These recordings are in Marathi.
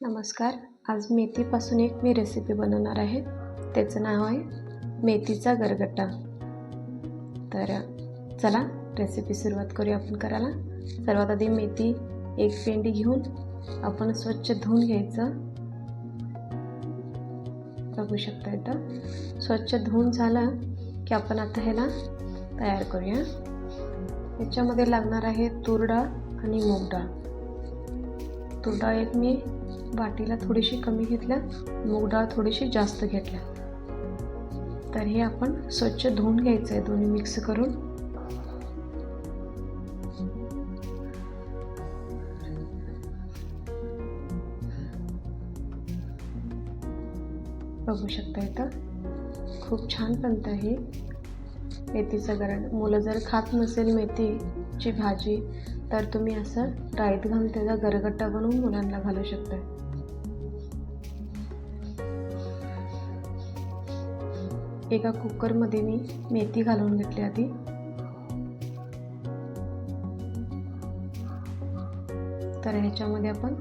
नमस्कार आज मेथीपासून एक मी रेसिपी बनवणार आहे. त्याचं नाव आहे मेथीचा गरगट्टा तर चला रेसिपी सुरुवात करूया आपण करायला. सर्वात आधी मेथी एक पेंडी घेऊन आपण स्वच्छ धुवून घ्यायचं. बघू शकता इथं. स्वच्छ धुवून झालं की आपण आता ह्याला तयार करूया. याच्यामध्ये लागणार आहे तूर डाळ आणि मूग डाळ. तूर डाळ एक मी वाटीला थोडीशी कमी घेतल्या मूग डाळ थोडीशी जास्त घेतल्या. तर हे आपण स्वच्छ धुवून घ्यायचं आहे दोन्ही मिक्स करून. बघू शकता इथं खूप छान बनतं आहे. मेथीचं गरण मुलं जर खात नसेल मेथीची भाजी तर तुम्ही असं डाळीत घालून त्याचा गरगट्टा बनवून मुलांना घालू शकता एका कुकरमध्ये मी मेथी घालून घेतली आधी. तर ह्याच्यामध्ये आपण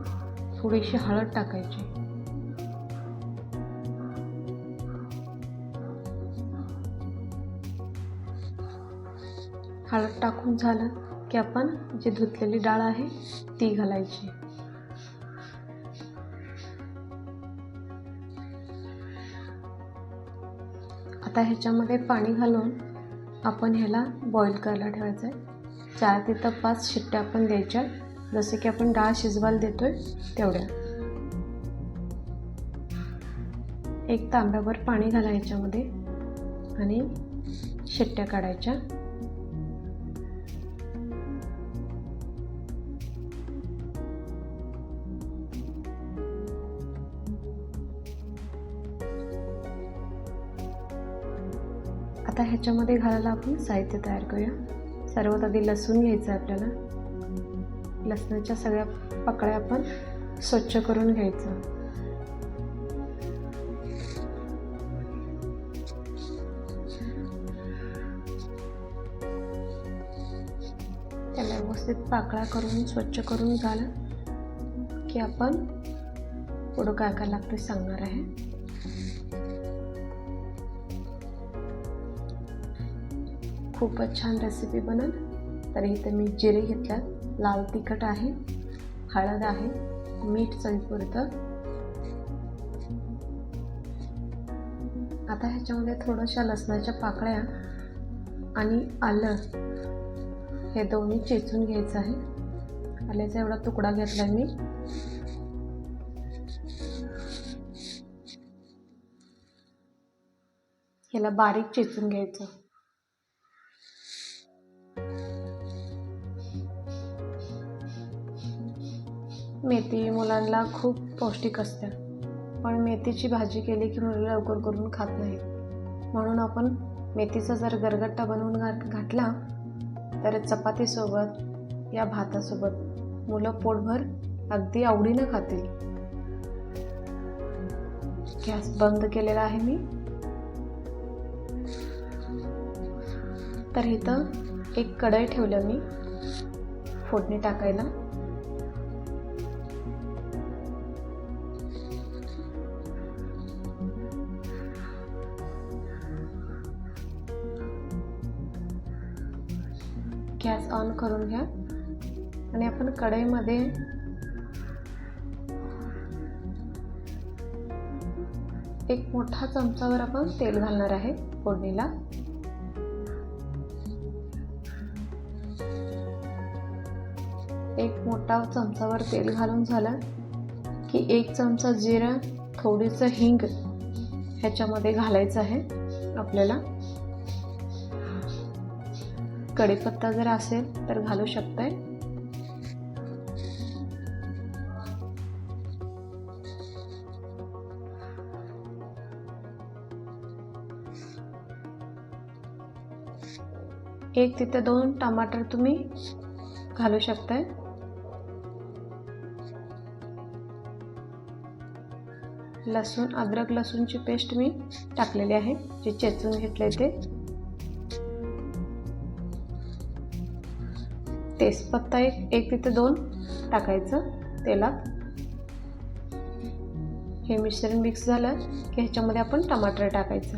थोडीशी हळद टाकायची. हळद टाकून झालं की आपण जी धुतलेली डाळ आहे ती घालायची. आता ह्याच्यामध्ये पाणी घालून आपण ह्याला बॉईल करायला ठेवायचं आहे चार ते तर पाच शिट्ट्या आपण द्यायच्या जसे की आपण डाळ शिजवायला देतो आहे तेवढ्या. एक तांब्यावर पाणी घाला ह्याच्यामध्ये आणि शिट्ट्या काढायच्या. आता ह्याच्यामध्ये घालायला आपण साहित्य तयार करूया. सर्वात आधी लसूण घ्यायचं आहे आपल्याला. लसणाच्या सगळ्या पकड्या आपण स्वच्छ करून घ्यायचं. त्याला व्यवस्थित पाकळा करून स्वच्छ करून झालं की आपण पुढं काय काय लागते सांगणार आहे. खूपच छान रेसिपी बनल. तर इथे मी जिरे घेतल्यात. लाल तिखट आहे हळद आहे मीठ चवीपुरतं. आता ह्याच्यामध्ये थोड्याशा लसणाच्या पाकळ्या आणि आलं हे दोन्ही चेचून घ्यायचं आहे. आल्याचा एवढा तुकडा घेतला मी. ह्याला बारीक चेचून घ्यायचं. मेथी मुलांना खूप पौष्टिक असते. पण मेथीची भाजी केली की मुलं लवकर करून खात नाही म्हणून आपण मेथीचा जर गरगट्टा बनवून घाट घातला तर चपातीसोबत या भातासोबत मुलं पोटभर अगदी आवडीनं खातील. गॅस बंद केलेला आहे मी. तर इथं एक कढई ठेवलं मी. फोडणी टाकायला. करून घ्या. आणि आपण कढईमध्ये एक मोठा चमचावर आपण तेल घालणार आहे फोडणीला. एक मोठा चमचावर तेल घालून झालं की एक चमचा जिरं थोडीचं हिंग ह्याच्यामध्ये घालायचं आहे आपल्याला. कढीपत्ता जर असेल तर घालू शकताय. एक तिथे दोन टमाटर तुम्ही घालू शकताय. लसूण अद्रक लसूणची पेस्ट मी टाकलेली आहे जे चेचून घेतले ते. तेजपत्ता एक एक तिथे दोन टाकायचं तेलात. हे मिश्रण मिक्स झालं की ह्याच्यामध्ये आपण टमाटर टाकायचं.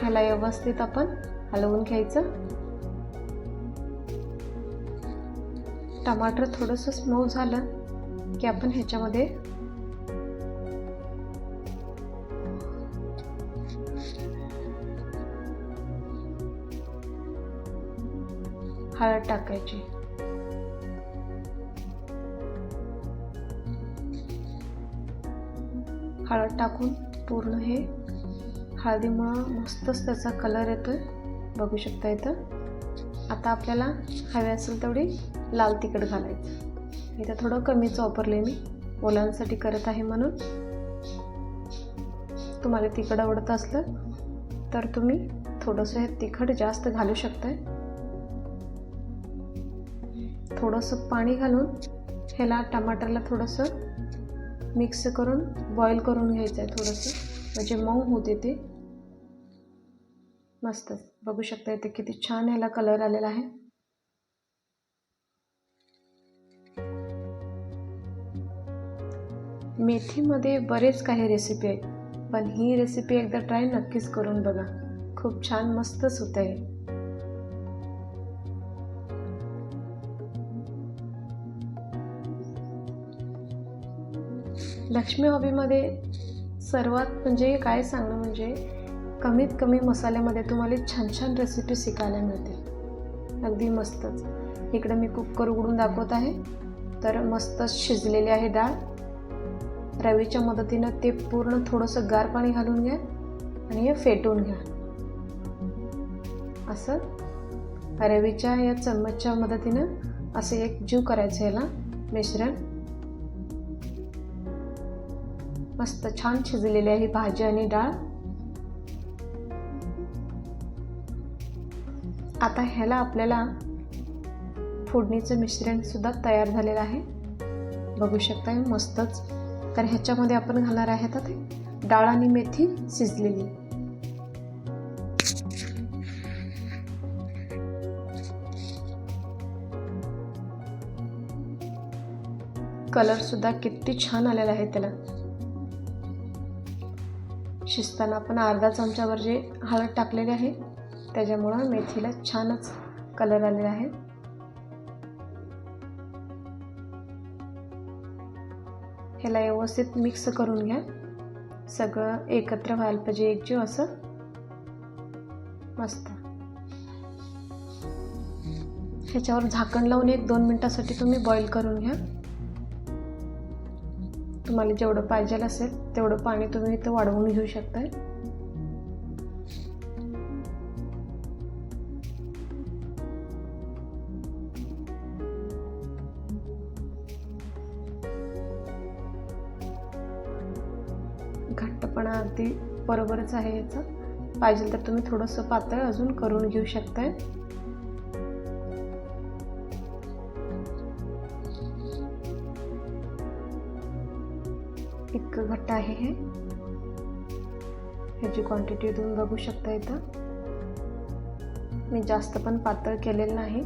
ह्याला व्यवस्थित आपण हलवून घ्यायचं. टमाटर थोडंसं स्मो झालं की आपण ह्याच्यामध्ये हळद टाकायची. हळद टाकून पूर्ण हे हळदीमुळं मस्तच त्याचा कलर येतोय. बघू शकता इथं. आता आपल्याला हवे असेल तेवढी लाल तिखट घालायचं. इथं थोडं कमीच वापरले मी. मुलांसाठी करत आहे म्हणून. तुम्हाला तिखट आवडत असलं तर तुम्ही थोडंसं हे तिखट जास्त घालू शकताय. थोडंसं पाणी घालून ह्याला टमाटरला थोडंसं मिक्स करून बॉईल करून घ्यायचं आहे थोडंसं. म्हणजे मऊ होते ते. मस्त. बघू शकता इथे किती छान ह्याला कलर आलेला आहे. मेथीमध्ये बरेच काही रेसिपी आहेत. पण ही रेसिपी एकदा ट्राय नक्कीच करून बघा. खूप छान मस्तच होत आहे. लक्ष्मी हॉबीमध्ये सर्वात म्हणजे काय सांगणं म्हणजे कमीत कमी मसाल्यामध्ये तुम्हाला छान छान रेसिपी शिकायला मिळतील. अगदी मस्तच. इकडं मी कुकर उघडून दाखवत आहे. तर मस्तच शिजलेली आहे डाळ. रवीच्या मदतीनं ते पूर्ण थोडंसं गार पाणी घालून घ्या आणि हे फेटून घ्या. असं. रवीच्या या चम्मचच्या मदतीनं असं एक जीव करायचं याला. मिश्रण. मस्त छान शिजलेली आहे भाजी आणि डाळ. आता ह्याला आपल्याला फोडणीचं मिश्रण सुद्धा तयार झालेलं आहे. बघू शकता मस्तच. तर ह्याच्यामध्ये आपण घालणार आहे तर ते डाळ आणि मेथी शिजलेली. कलर सुद्धा किती छान आलेला आहे त्याला. शिजताना आपण अर्धा चमच्यावर जे हळद टाकलेली आहे त्याच्यामुळं मेथीला छानच कलर आलेला आहे. ह्याला व्यवस्थित मिक्स करून घ्या. सगळं एकत्र व्हायला पाहिजे एकजीव असं. मस्त. ह्याच्यावर झाकण लावून एक दोन मिनटासाठी तुम्ही बॉईल करून घ्या. तुम्हाला जेवढं पाहिजे असेल तेवढं पाणी तुम्ही इथं वाढवून घेऊ शकता घट्टपणा अगदी बरोबरच आहे याचं. पाहिजे तर तुम्ही थोडंसं पातळ अजून करून घेऊ शकताय. इतकं घट्ट आहे हे. ह्याची क्वांटिटी तुम्ही बघू शकता इथं. मी जास्त पण पातळ केलेलं नाही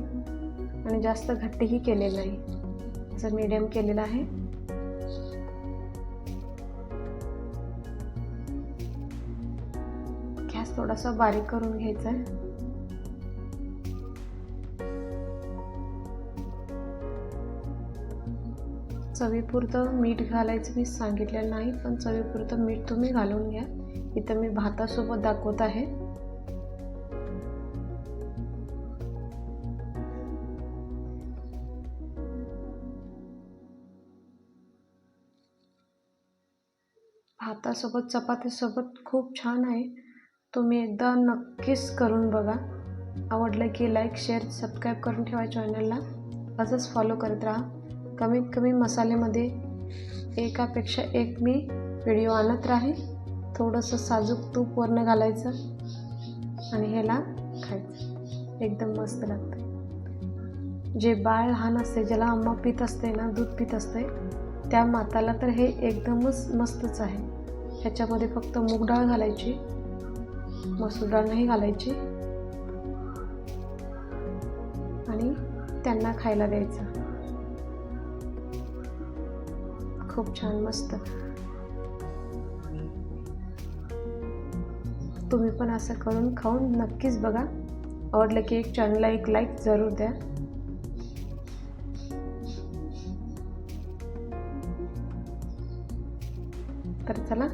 आणि जास्त घट्टही केलेलं नाही. असं मीडियम केलेलं आहे. गॅस थोडासा बारीक करून घ्यायचा आहे. चवीपुरतं मीठ घालायचं मी सांगितलेलं नाही पण चवीपुरतं मीठ तुम्ही घालून घ्या. इथं मी भातासोबत दाखवत आहे. भातासोबत चपातीसोबत खूप छान आहे. तुम्ही एकदा नक्कीच करून बघा. आवडलं की लाईक शेअर सबस्क्राईब करून ठेवा चॅनलला असंच फॉलो करत राहा. कमीत कमी मसाल्यामध्ये एकापेक्षा एक मी व्हिडिओ आणत राहील. थोडंसं साजूक तूप वरनं घालायचं आणि ह्याला खायचं. एकदम मस्त लागतं जे बाळ लहान असते ज्याला अम्मा पित असते ना दूध पित असते त्या माताला तर हे एकदमच मस्तच आहे. ह्याच्यामध्ये फक्त मूग डाळ घालायची मसूर डाळ नाही घालायची आणि त्यांना खायला द्यायचं. खूप छान मस्त. तुम्ही पण असं करून खाऊन नक्कीच बघा. आवडलं की एक चॅनलला एक लाईक जरूर द्या. तर चला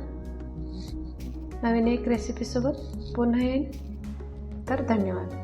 नवीन एक रेसिपीसोबत पुन्हा येईन. तर धन्यवाद.